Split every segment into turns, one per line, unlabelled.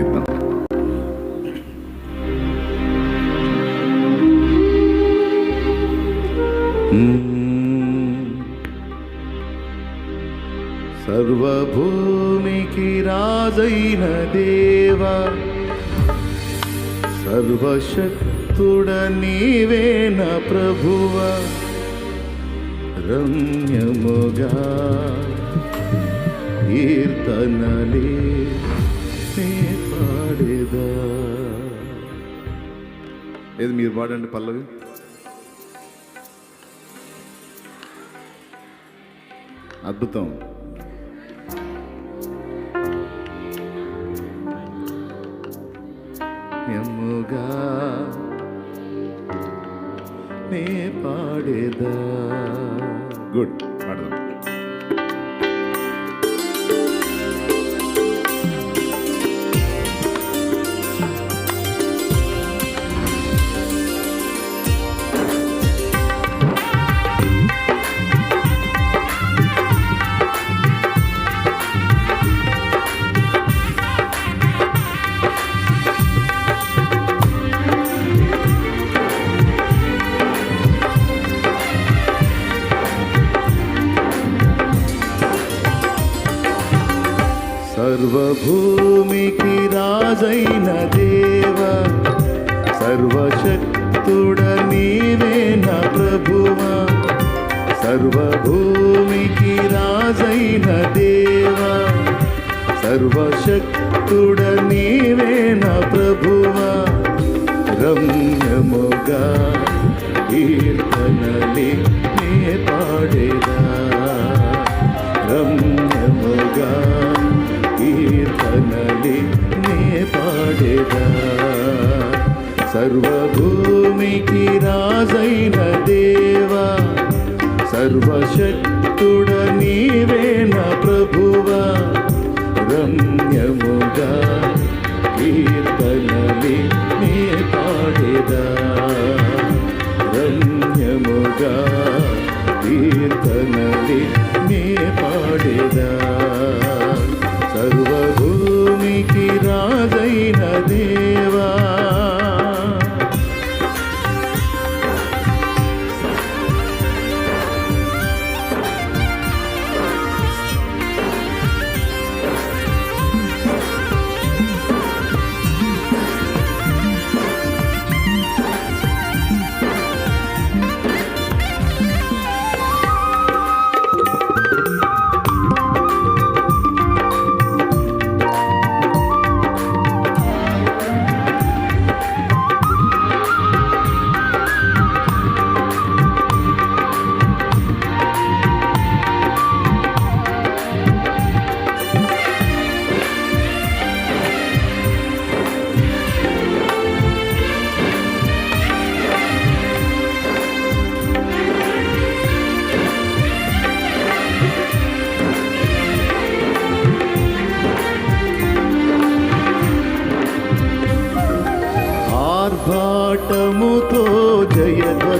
ఇద్దాం సర్వభూమికి రాజైన దేవా సర్వశక్తుడ నీవేన ప్రభువ రమ్యముగా కీర్తనలే నే ఏది మీరు పాడండి పల్లవి. అద్భుతం. ఎమ్ముగా నే పాడేదా? గుడ్. దేవ సర్వశక్తుడ నీవే నా ప్రభువా సర్వభూమికి రాజైన దేవ సర్వశక్తుడ నీవే నా ప్రభువా. రమ్యముగా కీర్తనలి నే పాడేదా సర్వశక్తుడ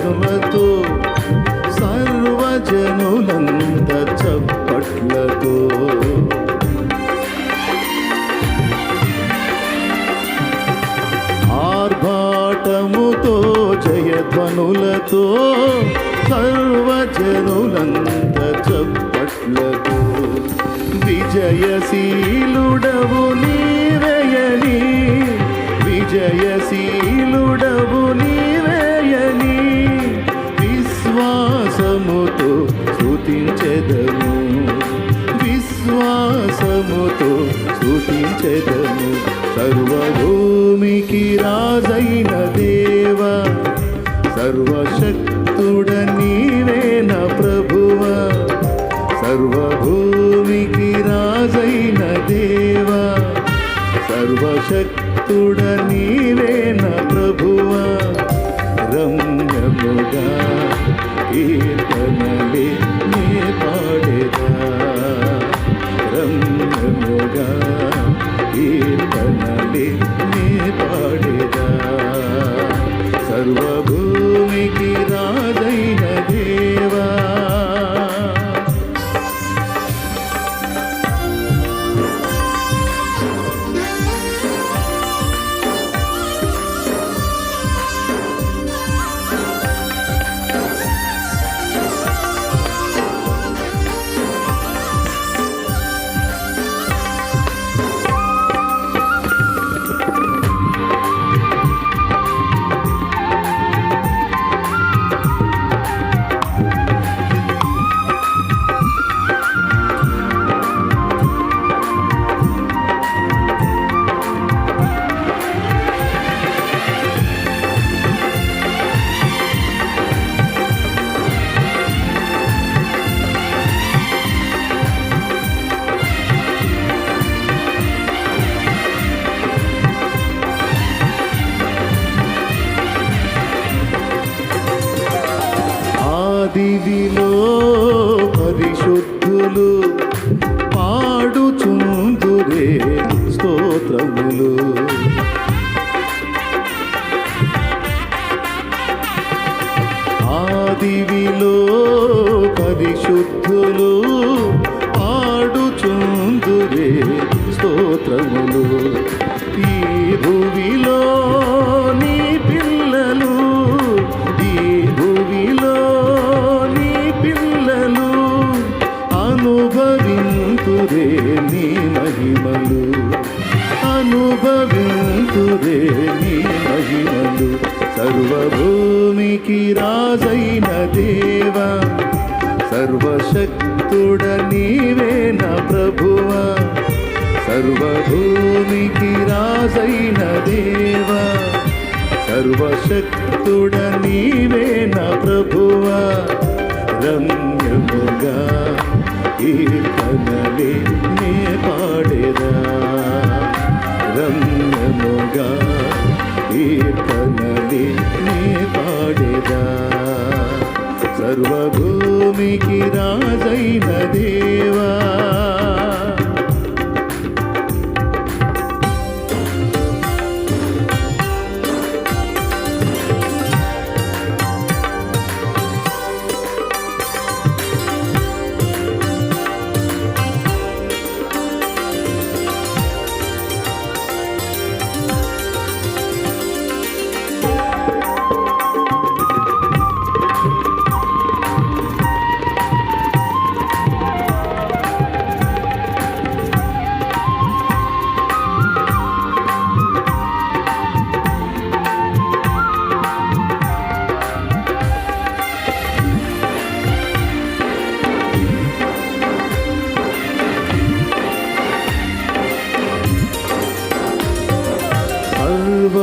జయధ్వనులతో సర్వజనులంత చప్పట్లతో. ఆర్భాటముతో జయధ్వనులతో సర్వజనులంత చప్పట్లతో. విజయశీలుడవు నీవయని విజయశీలుడ స్తుతించెదము విశ్వాసముతో స్థుతించెదము సర్వభూమికి రాజైన దేవా సర్వశక్తుడ నీవేన ప్రభువ సర్వభూమికి రాజైన దేవా సర్వశక్తుడ నీవేన ఆదివిలో పరిశుద్ధులు ఆడుచుందురే స్తోత్రములు. నీ మహిమలు అనుభవింతురే నీ మహిమలు. సర్వభూమికి రాజైన దేవా సర్వశక్తుడ నీవేన నా ప్రభువా. సర్వభూమికి రాజైన దేవా సర్వశక్తుడ నీవేన నా ప్రభువా. రమ్యముగా కీర్తనలే నే పాడేదా? రమ్యముగా కీర్తనలే నే పాడేదా? సర్వభూమికి రాజైన దేవా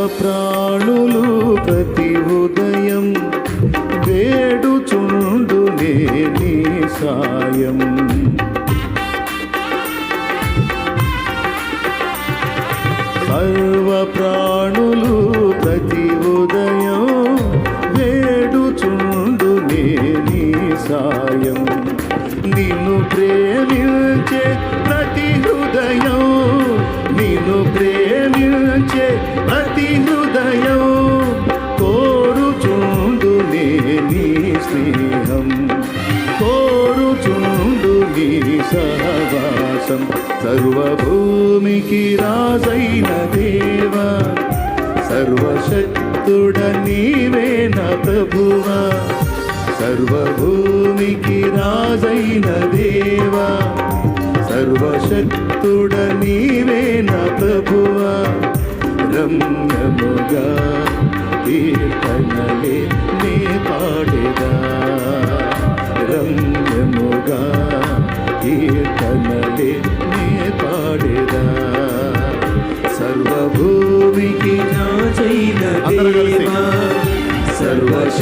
ప్రాణులు ప్రతి ఉదయం వేడుచుండునే నీ సాయం. సర్వభూమికి రాజైన దేవ సర్వశక్తుడ నీవేన ప్రభువ సర్వభూమికి రాజైన దేవ సర్వశక్తుడ నీవేన ప్రభువ. రమ్యముగా కీర్తనలే నే పాడేదా. రమ్యముగా కీర్తనలే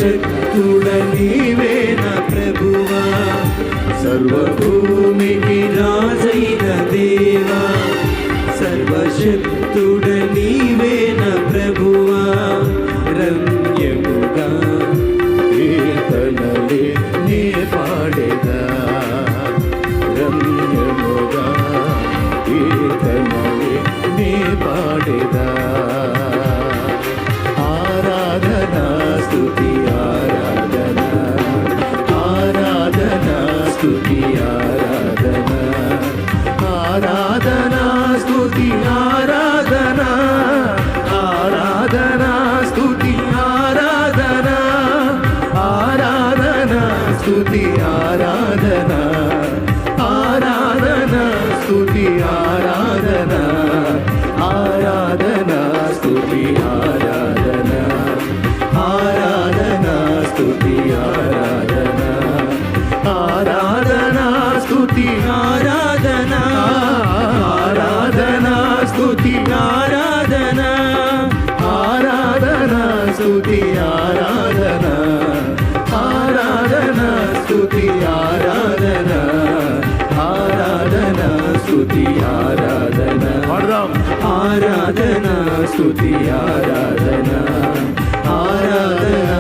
సర్వశక్తుడ నీవే ప్రభువా? సర్వభూమికి రాజైన దేవా? సర్వశక్తుడ నీవే
うん。ఆరాధన స్తుతి ఆరాధన ఆరాధనా.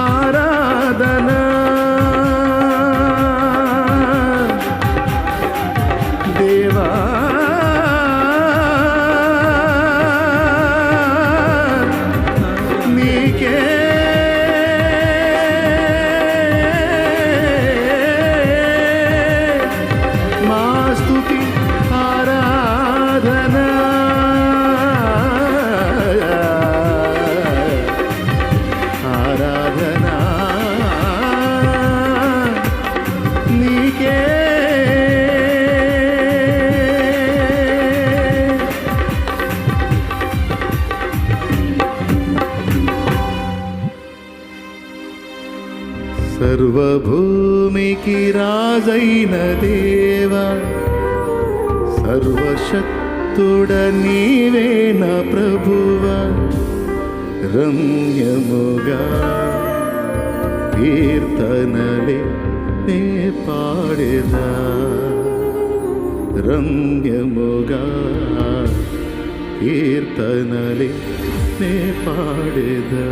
ఆరాధనా. దేవా సర్వభూమికి రాజైన దేవ సర్వశక్తుడ నీవేన ప్రభువ రమ్యముగా కీర్తనలే నే పాడేదా రమ్యముగా కీర్తనలే నే పాడేదా.